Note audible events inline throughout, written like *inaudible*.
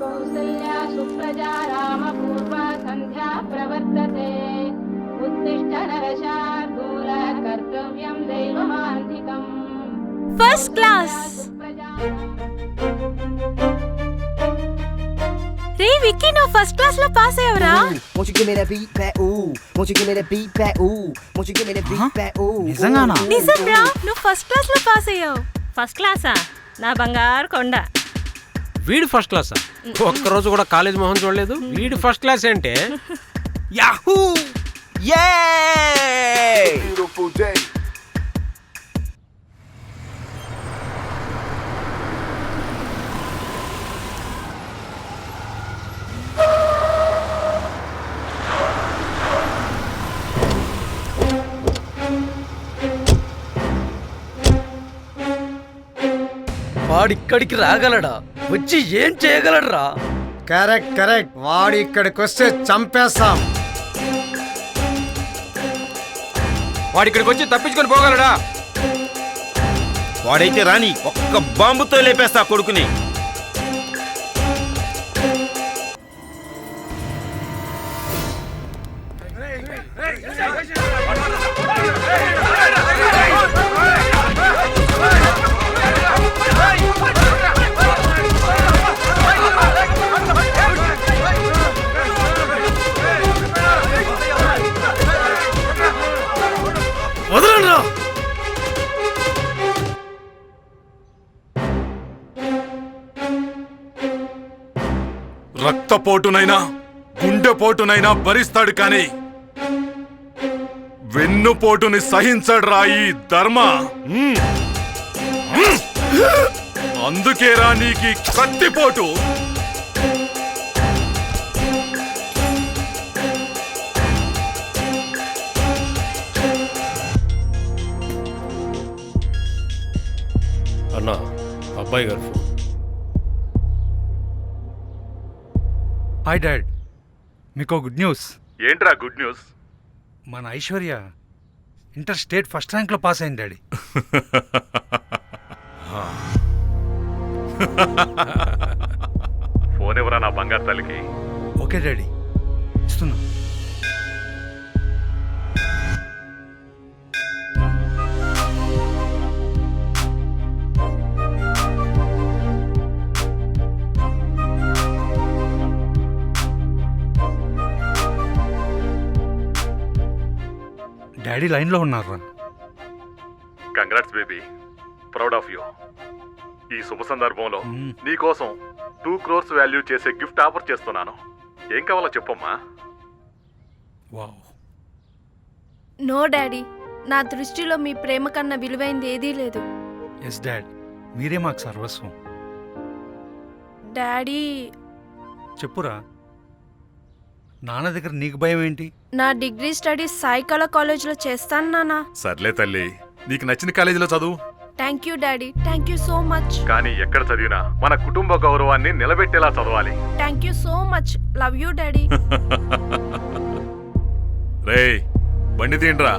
कौसल्या सुप्रजा रामपूर्वा सन्ध्या प्रवर्तते उत्तिष्ठ नरशार्दूल कर्तव्यं दैवमान्तिकम् ఫస్ట్ క్లాస్ రే విక్కీ నువ్వు ఫస్ట్ క్లాస్ లో పాస్ అయ్యవరా Won't you give me that beat back? Ooh. Won't you give me that beat back? Ooh. Won't you give me that beat back? Ooh. నిజంగానా? Ooh. నిజం రా నువ్వు ఫస్ట్ క్లాస్ లో pass అయ్యావు first క్లాసా నా బంగారు కొండ. వీడు ఫస్ట్ క్లాసా ఒక్కరోజు కూడా కాలేజ్ మొహం చూడలేదు. వీడు ఫస్ట్ క్లాస్ అంటే యాహూ యే వాడిక్కడికి రాగలడా? వచ్చి ఏం చేయగలడ్రా? Correct correct. వాడు ఇక్కడికి వస్తే చంపేస్తాం. వాడు ఇక్కడికి వచ్చి తప్పించుకొని పోగలడా? వాడైతే రాని ఒక్క బాంబుతో లేపేస్తా కొడుకుని. రక్తపోటునైనా గుండెపోటునైనా భరిస్తాడు కానీ వెన్నుపోటుని సహించడు రా ఈ ధర్మ. అందుకేరా నీకి కత్తిపోటు. అన్న అబ్బాయి గారు హాయ్ డాడ్ మీకు గుడ్ న్యూస్ ఏంట్రా గుడ్ న్యూస్ మన ఐశ్వర్య ఇంటర్ స్టేట్ ఫస్ట్ ర్యాంక్లో పాస్ అయింది డాడీ *laughs* ఫోన్ ఎవరా నా బంగారు తల్లికి? ఓకే డాడీ డాడీ లైన్లో ఉన్నారా congrats baby. Proud of you. ఈ శుభ సందర్భంలో. నీకోసం టూ క్రోర్స్ వాల్యూ చేసే గిఫ్ట్ ఆఫర్ చేస్తున్నాను. ఏం కావాలో చెప్పమ్మా. వావ్. నో డాడీ నా దృష్టిలో మీ ప్రేమ కన్నా విలువైంది ఏదీ లేదు. ఎస్ డాడ్ మీరే మాకు సర్వస్వం. డాడీ. చెప్పురా నాన్న దగ్గర నీకు భయం ఏంటి? నా డిగ్రీ స్టడీస్ సాయికళ కాలేజ్లో చేస్తాను నానా సర్లే తల్లి. నీకు నచ్చిన కాలేజీలో చదువు. Thank you daddy. Thank you so much కానీ ఎక్కడ చదివినా మన కుటుంబ గౌరవాన్ని నిలబెట్టేలా చదవాలి. Thank you so much love you daddy. *laughs* రేయ్ బండి తీండ్రా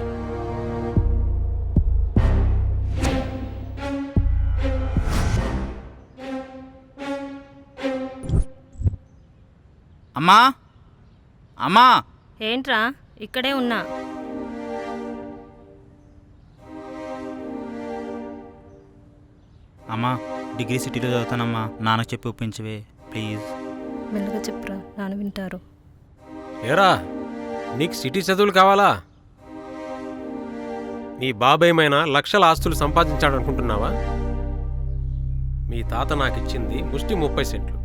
అమ్మా. అమ్మా. ఏంట్రా? ఇక్కడే ఉన్నా. అమ్మా డిగ్రీ సిటీలో చదువుతానమ్మా. నాన్నకు చెప్పి ఒప్పించవే ప్లీజ్. మెల్లగా చెప్పురా నాన్న వింటారు. ఏరా నీకు సిటీ చదువులు కావాలా? నీ బాబేమైనా లక్షల ఆస్తులు సంపాదించాడు అనుకుంటున్నావా మీ తాత నాకు ఇచ్చింది ముష్టి ముప్పై సెంట్లు.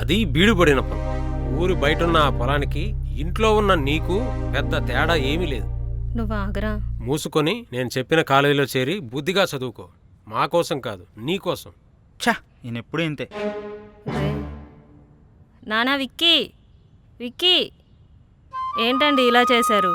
అది బీడు పడిన పొలం. ఊరు బయటున్న ఆ పొలానికి ఇంట్లో ఉన్న నీకు పెద్ద తేడా ఏమీ లేదు. నువ్వు ఆగరా. మూసుకొని నేను చెప్పిన కాలేజీలో చేరి బుద్ధిగా చదువుకో. మా కోసం కాదు నీ కోసం. ఛా నేను ఎప్పుడూ ఇంతే. నానా విక్కీ విక్కీ. ఏంటండి ఇలా చేశారు?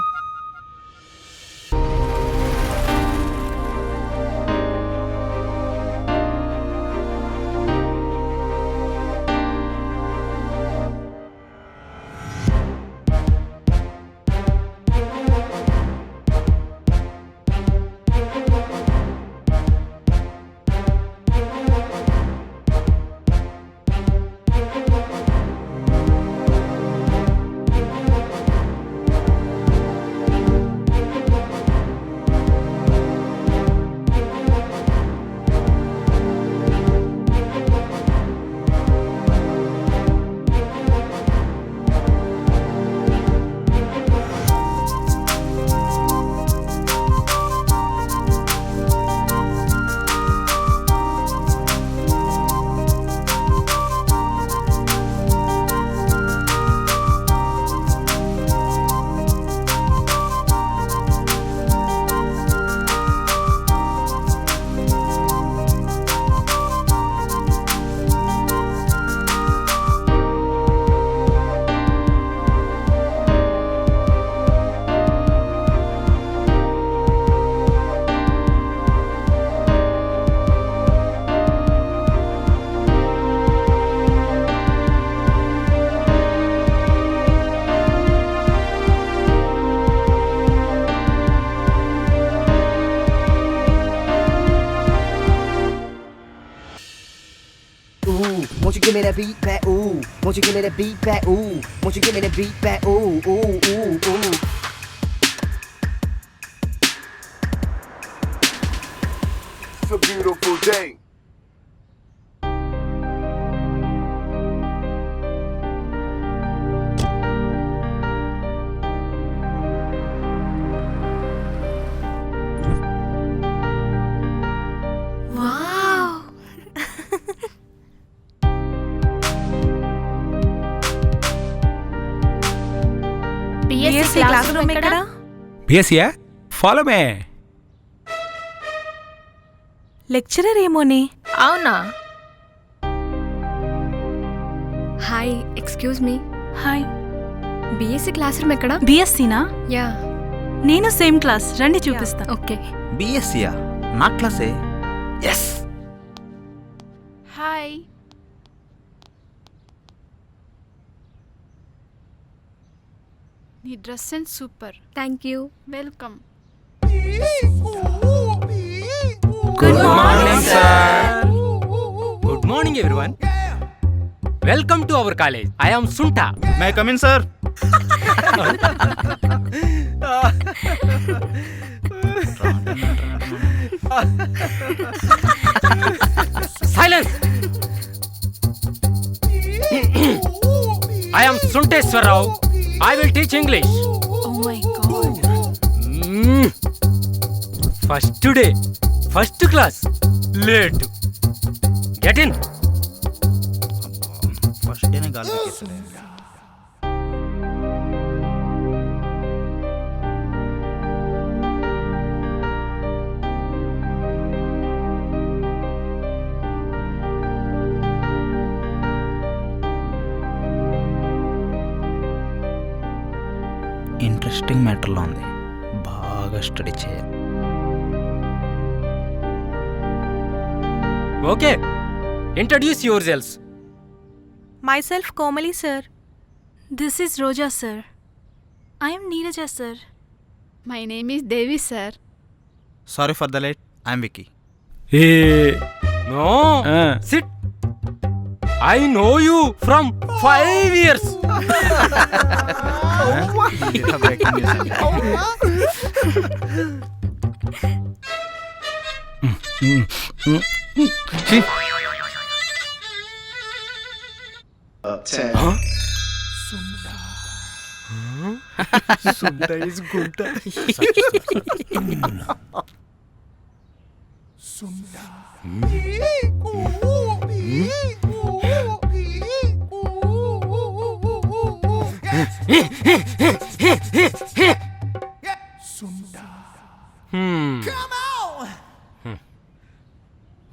Won't you give me that beat back? Ooh, won't you give me that beat back? Ooh, won't you give me that beat back? Ooh, ooh, ooh, ooh. It's a beautiful day. Class room ఎక్కడ? బిఎస్సియా follow me lecturer ఏమోని? అవునా? Hi excuse me hi BSc class room ఎక్కడ? బిఎస్సినా yeah నేను same class రండి చూపిస్తా. Okay బిఎస్సియా నా క్లాసే ఎస్ హాయ్ నీ dress sense super. Thank you welcome good morning good morning everyone welcome to our college I am Sunta may come in sir silence I am Sunteswararao I will teach English first day first class late get in first డేనే గాలి interesting మ్యాటర్లో ఉంది. బాగా study చేయాలి. Okay. Introduce your cells myself Komali sir. This is Roja sir. I am Neeraja sir. My name is Devi sir sorry for the late I'm Vicky no. Sit I know you from five years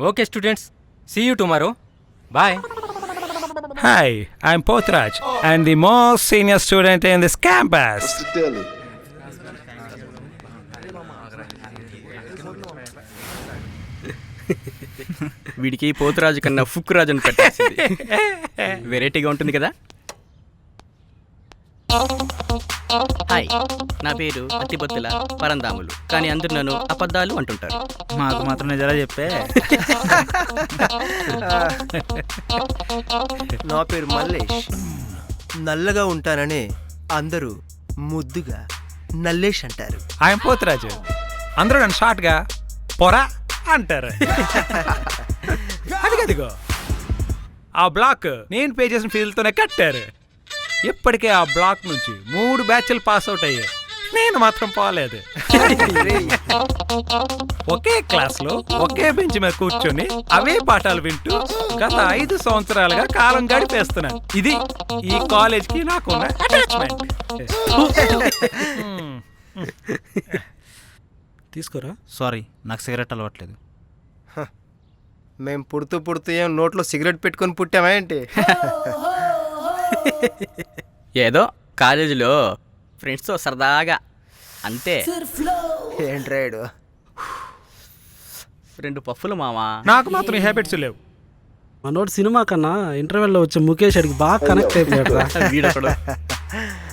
okay students see you tomorrow bye Hi, I'm Potraj, and the most senior student in this campus. వీడికి పోతురాజు కన్నా ఫుక్ రాజు అని పెట్టాల్సింది వెరైటీగా *laughs* ఉంటుంది కదా? Hi నా పేరు అతిపత్తుల పరందాములు. కానీ అందరూ నన్ను అబద్ధాలు అంటుంటారు. మాకు మాత్రం నిజాలే చెప్పే. నా పేరు మల్లేష్. నల్లగా ఉంటానని అందరూ ముద్దుగా నల్లేష్ అంటారు. ఐఎమ్ పోతురాజు. అందరూ నన్ను షార్ట్గా పొరా అంటారు. *laughs* అదిగదిగో ఆ బ్లాక్ నేను పే చేసిన ఫీజులతోనే కట్టారు. ఇప్పటికే ఆ బ్లాక్ నుంచి మూడు బ్యాచ్లు పాస్ అవుట్ అయ్యాయి. నేను మాత్రం పోలేదు. ఒకే క్లాస్లో ఒకే బెంచ్ మీద కూర్చొని అవే పాఠాలు వింటూ గత ఐదు సంవత్సరాలుగా కాలం గడిపేస్తున్నాను. ఇది ఈ కాలేజ్కి నాకున్న అటాచ్మెంట్ తీసుకోరా? సారీ నాకు సిగరెట్ అలవాట్లేదు. మేము పుడుతూ పుడుతూ ఏం నోట్లో సిగరెట్ పెట్టుకొని పుట్టామా ఏంటి? ఏదో కాలేజీలో ఫ్రెండ్స్తో సరదాగా అంతే. ఏంట్రాయుడు రెండు? పఫ్ఫులు మావా? నాకు మాత్రం హ్యాబిట్స్ లేవు. మనోడు సినిమా కన్నా ఇంటర్వెల్లో వచ్చే ముఖేష్ అడిగి బాగా కనెక్ట్ అయిపోయాడు